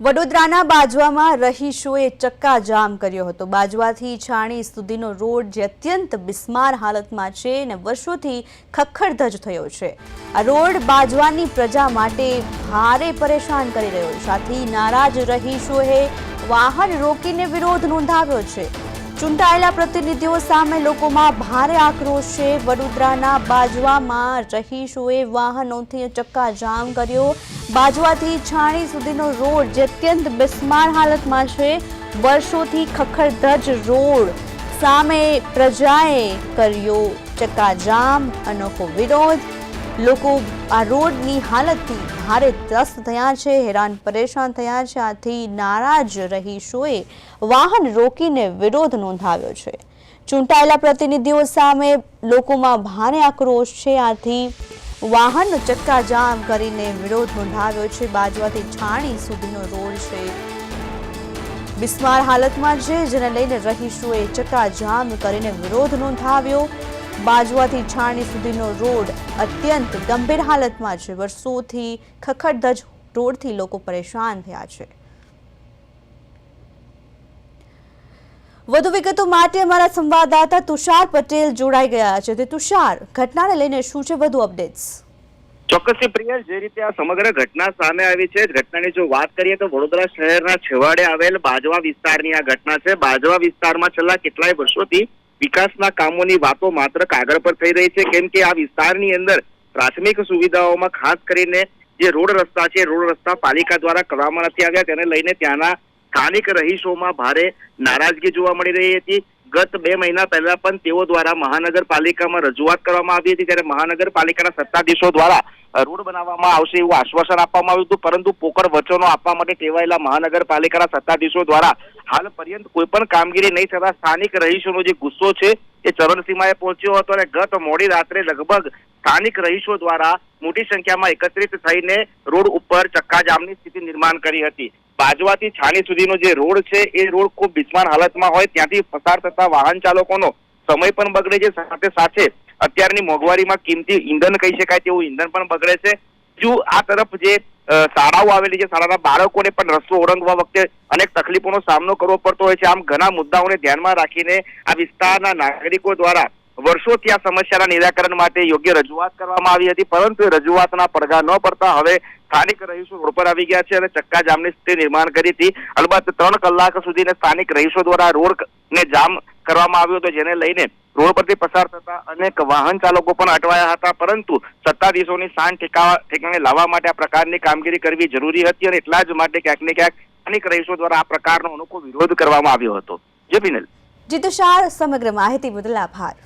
વડોદરાના બાજવામાં રહીશોએ ચક્કાજામ કર્યો હતો. બાજવાથી છાણી સુધીનો રોડ જે અત્યંત બિસ્માર હાલતમાં છે અને વર્ષોથી ખખડધજ થયો છે. આ રોડ બાજવાની પ્રજા માટે ભારે પરેશાન કરી રહ્યો છે. આથી નારાજ રહીશોએ વાહન રોકીને વિરોધ નોંધાવ્યો છે. ચૂંટાયેલા પ્રતિનિધિઓ સામે લોકોમાં ભારે આક્રોશ છે. વડોદરાના બાજવામાં રહીશોએ વાહનોથી ચક્કાજામ કર્યો. બાજવાથી છાણી સુધીનો રોડ જે અત્યંત બિસ્માર હાલતમાં છે, વર્ષોથી ખખડધજ રોડ સામે પ્રજાએ કર્યો ચક્કાજામ અનોખો વિરોધ લોકો આ રોડની હાલતથી ભારે ત્રસ્ત થયા છે, હેરાન પરેશાન થયા છે. આથી નારાજ રહીશોએ વાહન રોકીને વિરોધ નોંધાવ્યો છે. ચૂંટાયેલા પ્રતિનિધિઓ સામે લોકોમાં ભારે આક્રોશ છે. આથી વાહનનો ચક્કાજામ કરીને વિરોધ નોંધાવ્યો છે. બાજવાથી છાણી સુધીનો રોડ છે. બિસ્માર હાલતમાં છે. જેને લઈને રહીશોએ ચક્કાજામ કરીને વિરોધ નોંધાવ્યો. બાજવાથી છાણી સુધીનો રોડ અત્યંત ગંભીર હાલતમાં છે. વર્ષોથી ખખડધજ રોડથી લોકો પરેશાન થયા છે. વધુ વિગતો માટે અમારા સંવાદદાતા તુષાર પટેલ જોડાઈ ગયા છે. તે તુષાર, ઘટનાને લઈને શું છે વધુ અપડેટ્સ? ચોક્કસથી પ્રિય, જે રીતે આ સમગ્ર ઘટના સામે આવી છે ઘટનાની જો વાત કરીએ તો વડોદરા શહેરના છેવાડે આવેલ બાજવા વિસ્તારની આ ઘટના છે. બાજવા વિસ્તારમાં છેલ્લા કેટલાય વર્ષોથી વિકાસના કામોની વાતો માત્ર કાગળ પર થઈ રહી છે, કેમ કે આ વિસ્તારની અંદર પ્રાથમિક સુવિધાઓમાં ખાસ કરીને જે રોડ રસ્તા છે, રોડ રસ્તા પાલિકા દ્વારા કરવામાં નથી આવ્યા. તેને લઈને ત્યાંના સ્થાનિક રહીશોમાં ભારે નારાજગી જોવા મળી રહી હતી. ગત બે મહિના પહેલા પણ તેઓ દ્વારા મહાનગરપાલિકામાં રજૂઆત કરવામાં આવી હતી ત્યારે મહાનગરપાલિકાના સત્તાધીશો દ્વારા રોડ બનાવવામાં આવશે એવું આશ્વાસન આપવામાં આવ્યું હતું, પરંતુ પોકળ વચનો આપવા માટે ટેવાયેલા મહાનગરપાલિકાના સત્તાધીશો દ્વારા હાલ પર્યંત કોઈ પણ કામગીરી નહીં થતા સ્થાનિક રહીશોનો જે ગુસ્સો છે એ ચરણસીમાએ પહોંચ્યો હતો અને ગત મોડી રાત્રે લગભગ સ્થાનિક રહીશો દ્વારા મોટી સંખ્યામાં એકત્રિત થઈને રોડ ઉપર ચક્કાજામની સ્થિતિ નિર્માણ કરી હતી. બાજવાથી છાણી સુધીનો જે રોડ છે, એ રોડ ખૂબ બિસ્માર હાલતમાં હોય, ત્યાંથી પસાર થતા વાહન ચાલકોનો સમય પણ બગડે છે. સાથે સાથે અત્યારની મોંઘવારીમાં કિંમતી ઈંધન કહી શકાય તેવું ઈંધન પણ બગડે છે. જો આ તરફ જે શાળાઓ આવેલી છે, શાળાના બાળકોને પણ રસ્તો ઓળંગવા વખતે અનેક તકલીફોનો સામનો કરવો પડતો હોય છે. આમ ઘણા મુદ્દાઓને ધ્યાનમાં રાખીને આ વિસ્તારના નાગરિકો દ્વારા વર્ષોથી આ સમસ્યાના નિરાકરણ માટે યોગ્ય રજૂઆત કરવામાં આવી હતી. પરંતુ રજૂઆતના પડઘા ન પડતા હવે સ્થાનિક રહીશો રોડ પર આવી ગયા છે અને ચક્કાજામની સ્થિતિ નિર્માણ કરી હતી. અલબત્ત ત્રણ કલાક સુધી સ્થાનિક રહીશો દ્વારા રોડ ને જામ કરવામાં આવ્યો હતો, જેને લઈને રોડ પરથી પસાર થતા અનેક વાહન ચાલકો પણ અટવાયા હતા, પરંતુ સત્તાધીશોની શાન ઠેકાણે લાવવા માટે આ પ્રકારની કામગીરી કરવી જરૂરી હતી અને એટલા જ માટે ક્યાંક ને ક્યાંક સ્થાનિક રહીશો દ્વારા આ પ્રકારનો અનોખો વિરોધ કરવામાં આવ્યો હતો. જે બિનલ. જીતુ શાહ સમગ્ર માહિતી બદલ આભાર.